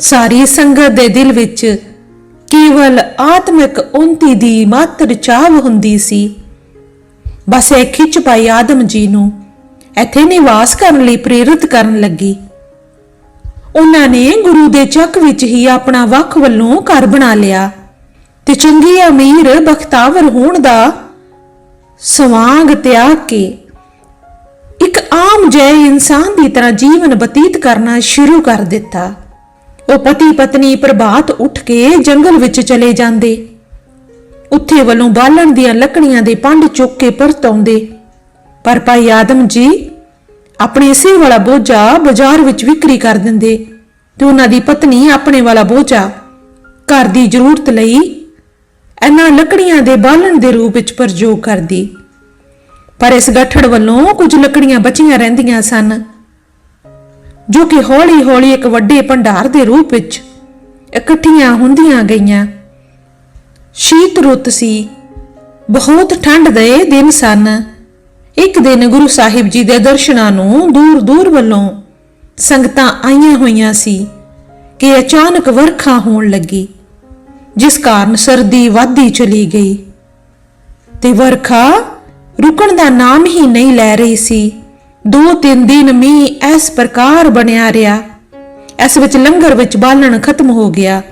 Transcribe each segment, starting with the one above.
ਸਾਰੀ ਸੰਗਤ ਦੇ ਦਿਲ ਵਿੱਚ ਕੇਵਲ ਆਤਮਿਕ ਉਨਤੀ ਦੀ ਮਾਤਰ ਚਾਹ ਹੁੰਦੀ ਸੀ। ਬਸ ਇਹ ਖਿੱਚ ਪਾਈ ਆਦਮ ਜੀ ਨੂੰ, ਇੱਥੇ ਨਿਵਾਸ ਕਰਨ ਲਈ ਪ੍ਰੇਰਿਤ ਕਰਨ ਲੱਗੀ। ਉਹਨਾਂ ਨੇ ਗੁਰੂ ਦੇ ਚੱਕ ਵਿੱਚ ਹੀ ਆਪਣਾ ਵੱਖ ਵੱਲੋਂ ਘਰ ਬਣਾ ਲਿਆ ਤੇ ਚੰਗੀ ਅਮੀਰ ਬਖਤਾਵਰ ਹੋਣ ਦਾ ਸਵਾਂਗ ਤਿਆਗ ਕੇ ਇੱਕ ਆਮ ਜੈ ਇਨਸਾਨ ਦੀ ਤਰ੍ਹਾਂ ਜੀਵਨ ਬਤੀਤ ਕਰਨਾ ਸ਼ੁਰੂ ਕਰ ਦਿੱਤਾ। ਉਹ ਪਤੀ ਪਤਨੀ ਪ੍ਰਭਾਤ ਉੱਠ ਕੇ ਜੰਗਲ ਵਿੱਚ ਚਲੇ ਜਾਂਦੇ। ਉੱਥੇ ਵੱਲੋਂ ਬਾਲਣ ਦੀਆਂ ਲੱਕੜੀਆਂ ਦੇ ਪੰਡ ਚੁੱਕ ਕੇ ਪਰਤ ਆਉਂਦੇ। ਪਰ ਭਾਈ ਆਦਮ ਜੀ ਆਪਣੇ ਇਸੇ ਵਾਲਾ ਬੋਝਾ ਬਾਜ਼ਾਰ ਵਿੱਚ ਵਿਕਰੀ ਕਰ ਦਿੰਦੇ ਤੇ ਉਹਨਾਂ ਦੀ ਪਤਨੀ ਆਪਣੇ ਵਾਲਾ ਬੋਝਾ ਘਰ ਦੀ ਜ਼ਰੂਰਤ ਲਈ ਇਹਨਾਂ ਲੱਕੜੀਆਂ ਦੇ ਬਾਲਣ ਦੇ ਰੂਪ ਵਿੱਚ ਪ੍ਰਯੋਗ ਕਰਦੀ। ਪਰ ਇਸ ਗੱਠੜ ਵੱਲੋਂ ਕੁਝ ਲੱਕੜੀਆਂ ਬਚੀਆਂ ਰਹਿੰਦੀਆਂ ਸਨ। ਜੋ ਕਿ ਹੌਲੀ-ਹੌਲੀ ਇੱਕ ਵੱਡੇ ਭੰਡਾਰ ਦੇ ਰੂਪ ਵਿੱਚ ਇਕੱਠੀਆਂ ਹੁੰਦੀਆਂ ਗਈਆਂ। ਸ਼ੀਤ ਰੁੱਤ ਸੀ। ਬਹੁਤ ਠੰਡ ਦੇ ਦਿਨ ਸਨ। ਇੱਕ ਦਿਨ ਗੁਰੂ ਸਾਹਿਬ ਜੀ ਦੇ ਦਰਸ਼ਨਾਂ ਨੂੰ ਦੂਰ-ਦੂਰ ਵੱਲੋਂ ਸੰਗਤਾਂ ਆਈਆਂ ਹੋਈਆਂ ਸੀ ਕਿ ਅਚਾਨਕ ਵਰਖਾ ਹੋਣ ਲੱਗੀ, ਜਿਸ ਕਾਰਨ ਸਰਦੀ ਵਧਦੀ ਚਲੀ ਗਈ। ਤੇ ਵਰਖਾ ਰੁਕਣ ਦਾ ਨਾਮ ਹੀ ਨਹੀਂ ਲੈ ਰਹੀ ਸੀ। ਦੋ ਤਿੰਨ ਦਿਨ ਮੀਂਹ ਇਸ ਪ੍ਰਕਾਰ ਬਣਿਆ ਰਿਹਾ। ਇਸ ਵਿੱਚ ਲੰਗਰ ਵਿੱਚ ਬਾਲਣ ਖਤਮ ਹੋ ਗਿਆ।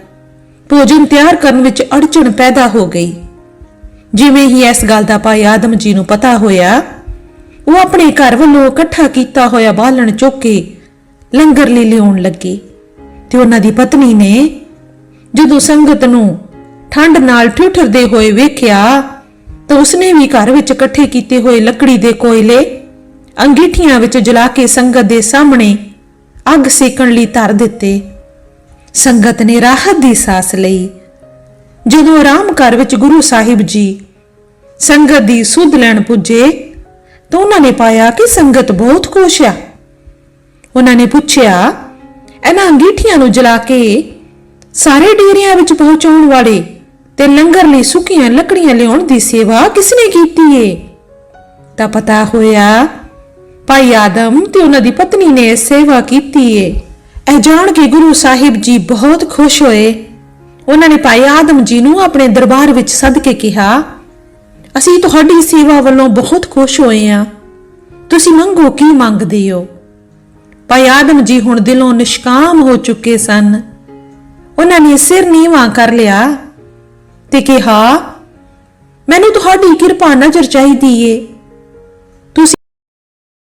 ਭੋਜਨ ਤਿਆਰ ਕਰਨ ਵਿੱਚ ਅੜਚਣ ਪੈਦਾ ਹੋ ਗਈ। ਜਿਵੇਂ ਹੀ ਇਸ ਗੱਲ ਦਾ ਭਾਈ ਆਦਮ ਜੀ ਨੂੰ ਪਤਾ ਹੋਇਆ, ਉਹ ਆਪਣੇ ਘਰ ਵੱਲੋਂ ਇਕੱਠਾ ਕੀਤਾ ਹੋਇਆ ਬਾਲਣ ਚੁੱਕ ਕੇ ਲੰਗਰ ਲਈ ਲਿਆਉਣ ਲੱਗੇ ਤੇ ਉਹਨਾਂ ਦੀ ਪਤਨੀ ਨੇ ਜਦੋਂ ਸੰਗਤ ਨੂੰ ਠੰਡ ਨਾਲ ਠਿਠਰਦੇ ਹੋਏ ਵੇਖਿਆ, ਤਾਂ ਉਸਨੇ ਵੀ ਘਰ ਵਿੱਚ ਇਕੱਠੇ ਕੀਤੇ ਹੋਏ ਲੱਕੜੀ ਦੇ ਕੋਇਲੇ ਅੰਗੀਠੀਆਂ ਵਿੱਚ ਜਲਾ ਕੇ ਸੰਗਤ ਦੇ ਸਾਹਮਣੇ ਅੱਗ ਸੇਕਣ ਲਈ ਧਰ ਦਿੱਤੇ। ਸੰਗਤ ਨੇ ਰਾਹਤ ਦੀ ਸਾਸ ਲਈ। ਜਦੋਂ ਆਰਾਮ ਘਰ ਵਿੱਚ ਗੁਰੂ ਸਾਹਿਬ ਜੀ ਸੰਗਤ ਦੀ ਸੁਧ ਲੈਣ ਪੁੱਜੇ, ਤਾਂ ਉਹਨਾਂ ਨੇ ਪਾਇਆ ਕਿ ਸੰਗਤ ਬਹੁਤ ਖੁਸ਼ ਆ। ਉਹਨਾਂ ਨੇ ਪੁੱਛਿਆ, ਇਹਨਾਂ ਅੰਗੀਠੀਆਂ ਨੂੰ ਜਲਾ ਕੇ ਸਾਰੇ ਡੇਰਿਆਂ ਵਿੱਚ ਪਹੁੰਚਾਉਣ ਵਾਲੇ ਤੇ ਲੰਗਰ ਲਈ ਸੁੱਕੀਆਂ ਲੱਕੜੀਆਂ ਲਿਆਉਣ ਦੀ ਸੇਵਾ ਕਿਸਨੇ ਕੀਤੀ ਏ? ਤਾਂ ਪਤਾ ਹੋਇਆ ਭਾਈ ਆਦਮ, ਤੇ ਉਹਨਾਂ ਦੀ ਪਤਨੀ ਨੇ ਸੇਵਾ ਕੀਤੀ ਏ। ਇਹ ਜਾਣ ਕੇ ਗੁਰੂ ਸਾਹਿਬ ਜੀ ਬਹੁਤ ਖੁਸ਼ ਹੋਏ। ਉਹਨਾਂ ਨੇ ਭਾਈ ਆਦਮ ਜੀ ਨੂੰ ਆਪਣੇ ਦਰਬਾਰ ਵਿੱਚ ਸੱਦ ਕੇ ਕਿਹਾ, ਅਸੀਂ ਤੁਹਾਡੀ ਸੇਵਾ ਵੱਲੋਂ ਬਹੁਤ ਖੁਸ਼ ਹੋਏ ਆ। ਤੁਸੀਂ ਮੰਗੋ ਕੀ ਮੰਗਦੇ ਹੋ? ਭਾਈ ਆਦਮ ਜੀ ਹੁਣ ਦਿਲੋਂ ਨਿਸ਼ਕਾਮ ਹੋ ਚੁੱਕੇ ਸਨ। ਉਹਨਾਂ ਨੇ ਸਿਰ ਨੀਵਾਂ ਕਰ ਲਿਆ ਤੇ ਕਿਹਾ, ਮੈਨੂੰ ਤੁਹਾਡੀ ਕਿਰਪਾ ਨਜ਼ਰ ਚਾਹੀਦੀ ਏ।